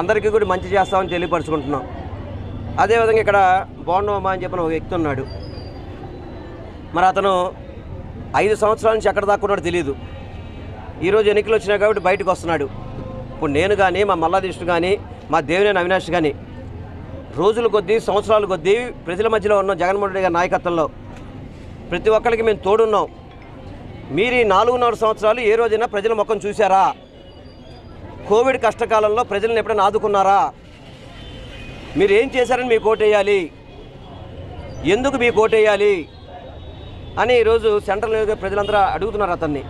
అందరికీ కూడా మంచి చేస్తామని తెలియపరుచుకుంటున్నాం. అదేవిధంగా ఇక్కడ బోండోమా అని చెప్పిన ఒక వ్యక్తి ఉన్నాడు. మరి అతను ఐదు సంవత్సరాల నుంచి ఎక్కడ దాక్కున్నాడు తెలియదు ఈరోజు ఎన్నికలు వచ్చినాయి కాబట్టి బయటకు వస్తున్నాడు. ఇప్పుడు నేను కానీ మా మల్లాదీష్ణు కానీ మా దేవినేని అవినాష్ కానీ రోజుల కొద్దీ సంవత్సరాల కొద్దీ ప్రజల మధ్యలో ఉన్న జగన్మోహన్ రెడ్డి గారి నాయకత్వంలో ప్రతి ఒక్కరికి మేము తోడున్నాం. మీరు ఈ నాలుగున్నర సంవత్సరాలు ఏ రోజైనా ప్రజల ముఖం చూశారా? కోవిడ్ కష్టకాలంలో ప్రజలను ఎప్పుడైనా ఆదుకున్నారా? మీరు ఏం చేశారని మీకు ఓటేయాలి. ఎందుకు మీకు ఓటేయాలి? అని ఈరోజు సెంట్రల్ ప్రజలందరూ అడుగుతున్నారు అతన్ని.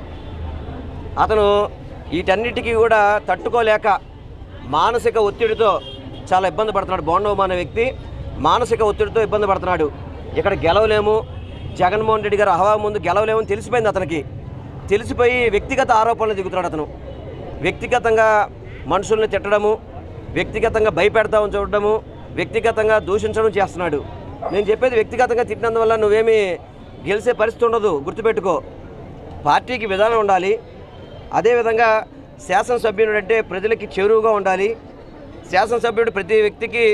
అతను వీటన్నిటికీ కూడా తట్టుకోలేక మానసిక ఒత్తిడితో చాలా ఇబ్బంది పడుతున్నాడు. బోండోమ అనే వ్యక్తి మానసిక ఒత్తిడితో ఇబ్బంది పడుతున్నాడు. ఇక్కడ గెలవలేము. జగన్మోహన్ రెడ్డి గారు అహవా ముందు గెలవలేమని తెలిసిపోయింది అతనికి. తెలిసిపోయి వ్యక్తిగత ఆరోపణలు దిగుతున్నాడు అతను. వ్యక్తిగతంగా మనుషుల్ని తిట్టడము వ్యక్తిగతంగా భయపెడతామని చూడడము వ్యక్తిగతంగా దూషించడం చేస్తున్నాడు. నేను చెప్పేది వ్యక్తిగతంగా తిట్టినందువల్ల నువ్వేమీ గెలిచే పరిస్థితి ఉండదు గుర్తుపెట్టుకో. పార్టీకి విధానం ఉండాలి. అదేవిధంగా శాసనసభ్యుడు అంటే ప్రజలకి చేరువుగా ఉండాలి. శాసనసభ్యుడు ప్రతి వ్యక్తికి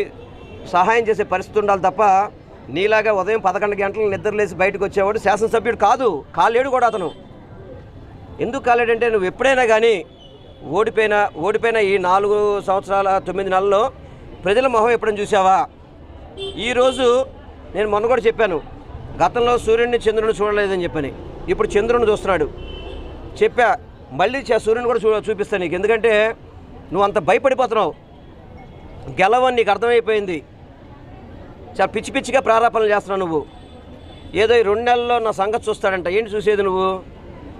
సహాయం చేసే పరిస్థితి ఉండాలి తప్ప నీలాగా ఉదయం పదకొండు గంటలు నిద్రలేసి బయటకు వచ్చేవాడు శాసనసభ్యుడు కాదు. కాలేడు కూడా అతను. ఎందుకు కాలేడంటే నువ్వు ఎప్పుడైనా కానీ ఓడిపోయిన ఓడిపోయిన ఈ నాలుగు సంవత్సరాల తొమ్మిది నెలల్లో ప్రజల మొహం ఎప్పుడని చూసావా ఈరోజు నేను మొన్న కూడా చెప్పాను గతంలో సూర్యుడిని చంద్రుని చూడలేదని చెప్పని. ఇప్పుడు చంద్రుని చూస్తున్నాడు. చెప్పా మళ్ళీ సూర్యుని కూడా చూ చూపిస్తాను నీకు. ఎందుకంటే నువ్వు అంత భయపడిపోతున్నావు. గెలవని నీకు అర్థమైపోయింది. చాలా పిచ్చి పిచ్చిగా ప్రారంభనలు చేస్తున్నావు నువ్వు. ఏదో ఈ రెండు నెలల్లో నా సంగతి చూస్తాడంట. ఏంటి చూసేది నువ్వు?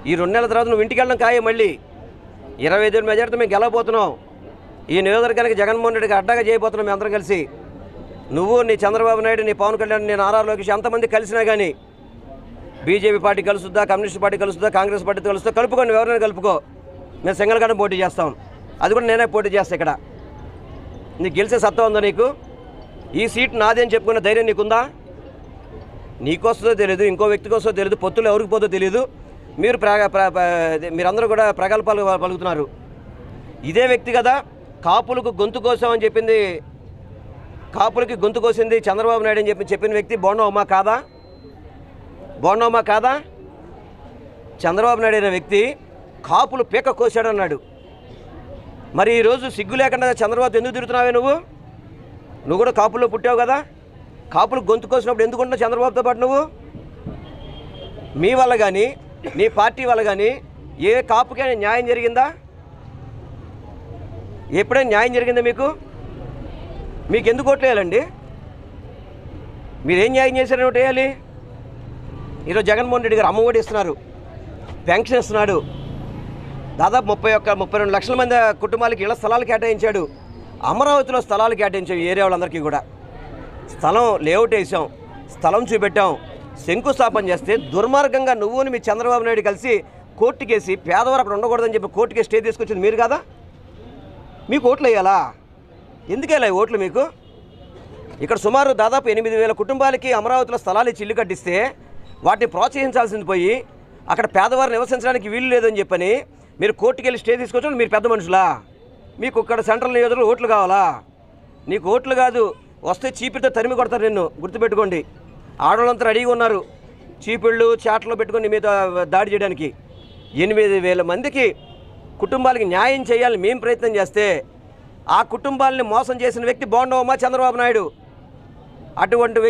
ఈ రెండు నెలల తర్వాత నువ్వు ఇంటికి వెళ్ళడం ఖాయం మళ్ళీ. ఇరవై ఐదు మెజార్టీ మేము గెలవబోతున్నాం. ఈ నియోజకవర్గానికి జగన్మోహన్ రెడ్డికి అడ్డాగా చేయబోతున్నాం మేము అందరం కలిసి. నువ్వు నీ చంద్రబాబు నాయుడు నీ పవన్ కళ్యాణ్ నీ నారా లోకేష్ ఎంతమంది కలిసినా కానీ బీజేపీ పార్టీ కలుస్తుందా కమ్యూనిస్ట్ పార్టీ కలుస్తుందా కాంగ్రెస్ పార్టీ కలుస్తుందా కలుపుకోండి ఎవరైనా కలుపుకో. మేము సింగల్ సింగల్గానే పోటీ చేస్తాం. అది కూడా నేనే పోటీ చేస్తా ఇక్కడ. నీకు గెలిచే సత్తా ఉందా నీకు? ఈ సీట్ నాది అని చెప్పుకునే ధైర్యం నీకుందా? నీకొస్తుందో తెలియదు ఇంకో వ్యక్తికి వస్తుందో తెలియదు పొత్తులు ఎవరికి పోతో తెలియదు మీరు ప్ర- మీరందరూ కూడా ప్రగల్భాలు పలుకుతున్నారు. ఇదే వ్యక్తి కదా కాపులకు గొంతు కోసామని చెప్పింది కాపులకి గొంతు కోసింది చంద్రబాబు నాయుడు అని చెప్పి చెప్పిన వ్యక్తి బోండమ్మ కాదా? బోండమ్మ కాదా? చంద్రబాబు నాయుడు అనే వ్యక్తి కాపులు పీక కోశాడన్నాడు. మరి ఈరోజు సిగ్గు లేకుండా చంద్రబాబు ఎందుకు తిరుగుతున్నావే నువ్వు? నువ్వు కూడా కాపుల్లో పుట్టావు కదా కాపులు గొంతు కోసినప్పుడు ఎందుకుంటున్నావు చంద్రబాబుతో పాటు నువ్వు? మీ వల్ల కానీ నీ పార్టీ వల్ల కానీ ఏ కాపుకైనా న్యాయం జరిగిందా? ఎప్పుడైనా న్యాయం జరిగిందా మీకు? మీకు ఎందుకు ఓట్లేయాలండి మీరేం న్యాయం చేశారని ఒకటి వేయాలి? ఈరోజు జగన్మోహన్ రెడ్డి గారు అమ్మఒడి ఇస్తున్నారు. పెన్షన్ ఇస్తున్నాడు. దాదాపు ముప్పై ఒక్క ముప్పై రెండు లక్షల మంది కుటుంబాలకి ఇళ్ళ స్థలాలు కేటాయించాడు. అమరావతిలో స్థలాలు కేటాయించాం ఏరియా వాళ్ళందరికీ కూడా. స్థలం లేఅవుట్ వేసాం. స్థలం చూపెట్టాం. శంకుస్థాపన చేస్తే దుర్మార్గంగా నువ్వుని మీ చంద్రబాబు నాయుడు కలిసి కోర్టుకేసి పేదవారు అక్కడ ఉండకూడదని చెప్పి కోర్టుకే స్టే తీసుకొచ్చింది మీరు కదా? మీకు ఓట్లు వేయాలా? ఎందుకు వేయాలి ఓట్లు మీకు? ఇక్కడ సుమారు దాదాపు ఎనిమిది వేల కుటుంబాలకి అమరావతిలో స్థలాలు ఇచ్చి ఇల్లు కట్టిస్తే వాటిని ప్రోత్సహించాల్సింది పోయి అక్కడ పేదవారు నివసించడానికి వీలు లేదని చెప్పని మీరు కోర్టుకి వెళ్ళి స్టే తీసుకొచ్చి మీరు పెద్ద మనుషులా? మీకు ఇక్కడ సెంట్రల్ నియోజకవర్గంలో ఓట్లు కావాలా? నీకు ఓట్లు కాదు వస్తే చీపితో తరిమి కొడతారు నిన్ను. గుర్తుపెట్టుకోండి. ఆడవాళ్ళంతా రెడీగా ఉన్నారు. చీపిళ్ళు చాట్లో పెట్టుకొని మీద దాడి చేయడానికి. ఎనిమిది వేల మందికి కుటుంబాలకి న్యాయం చేయాలని మేము ప్రయత్నం చేస్తే ఆ కుటుంబాలని మోసం చేసిన వ్యక్తి బాగుండవమ్మా చంద్రబాబు నాయుడు. అటువంటి వ్యక్తి